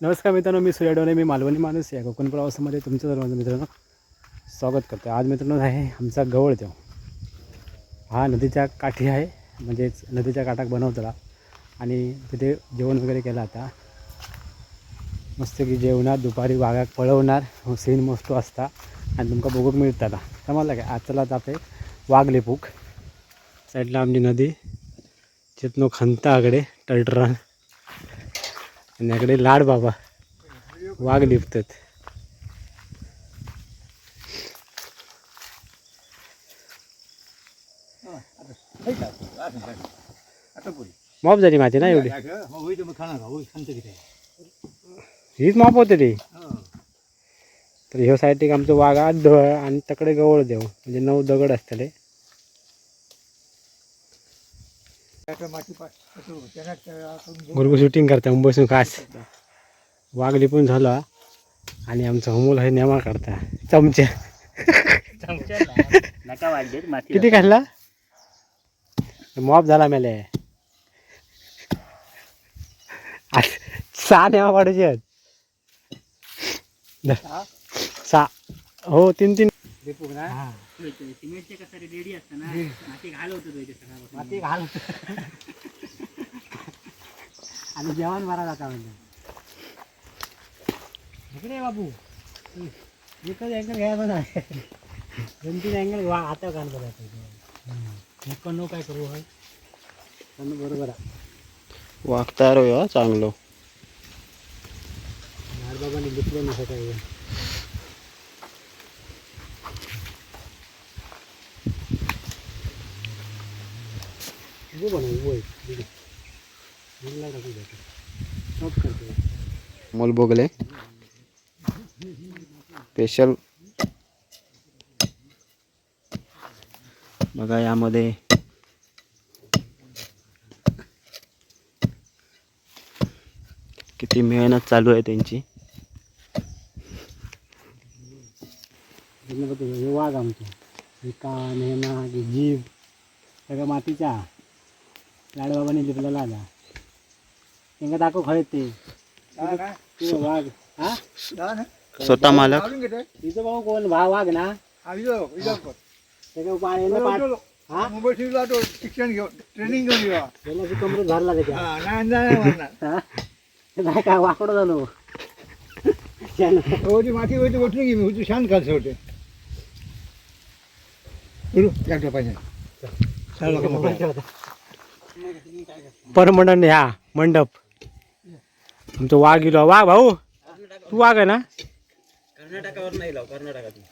नमस्कार मित्रांनो मी सूर्य डोने मी मालवणी माणूस आहे कोकण प्रवासामध्ये तुमचं सर्वांचं मित्रांनो स्वागत करतो आज मित्रांनो आहे आमचा गवळदेव हा नदीच्या काठी आहे म्हणजेच नदीच्या काठाक बनवतला. आणि तिथे जेवण वगैरे केलं आता. मस्त की जेवणार दुपारी वाघाक पळवणार हो सीन मस्त असता. आणि तुमका बघूक मिळताला समजलं काय आज चला जाते वाघलेपूक. साईडला आमची नदी चितनो खंता आकडे टलटरान. आणि याकडे लाड बाबा. वाघ लिपतात. माप झाली माझी ना एवढी? हीच माप होते ती. तर ह्यो साईड आमचं वाघ धळ आणि तकडे गवळ देव म्हणजे नऊ दगड असतले. गुरगु शूटिंग करता मुंबईसून खास. वाघ लिपून झाला आणि आमचा अमोल आहे नेमा करता. चमच्या किती खाल्ला? मॉप झाला मेले. सहा नेमा पाडायचे आहेत सहा. हो तीन तीन. हा. सिमेंटचे कसं रेडी असतं ना माती घालवतो तो इथे सगळा माती घाल आणि जेवण बरा जाता म्हणजे इकडे बाबू. एकच अँगल घ्यायचा नाही दोन तीन अँगल वा आता घाल बघायचं नको काय करू होय पण बरोबर आहे. वागता रो चांगलो. बाबाने लिपलं नसं काही मोल बोगले स्पेशल बघा यामध्ये. किती मेहनत चालू आहे त्यांची. बघतो, हे वाघ आमचं. कान हे नाग जीभ सगळं मातीचा लाडबाबाने लिपलेला आला त्यांना दाखव खळत ते. ते वाघ. हा? स्वतः मालक. तिचं भाऊ कोण भा वाघ ना. सगळं पाणी हा? शिक्षण घेऊन ट्रेनिंग घेऊन येऊ त्याला त्याच्या नाही नाही काय वाकडं झालो. त्यानं हो, ती माती होती उठून घे मी होती शांत होते पाहिजे. परमंडन ह्या मंडप. आमचं वाघ इलो. वाघ भाऊ तू वाघ आहे ना?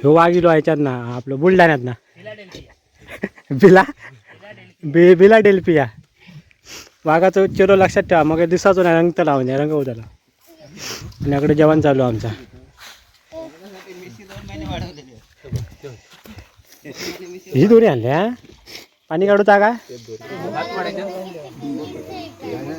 ह्यो वाघ इलो ह्याच्यात ना आपलं बुलढाण्यात ना. बिला? बि बिला डेल्पिया वाघाचं चेलो लक्षात ठेवा मग दिसाचो नाही रंग लावून द्या म्हणजे रंग त्याला आणि जेवण चालू आहे आमचा. ही दोरी आणल्या पाणी काढू का?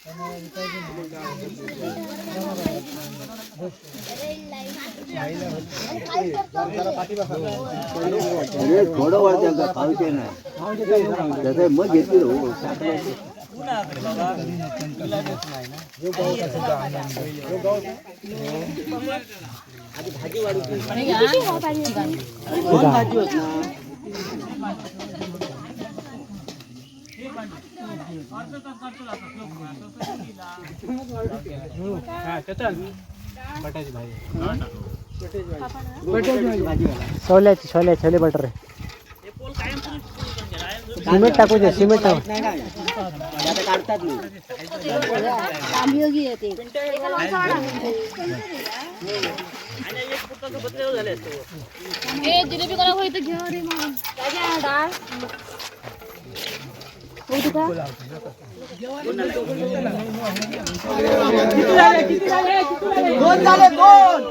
दिल्या? बटाची भाजी छोल्याची छोले छोले बटर सिमेंट टाकू दे सिमेंट टाकू. जिलेबी कोणा घेऊ रे मग. डाळ दोन झाले दोन.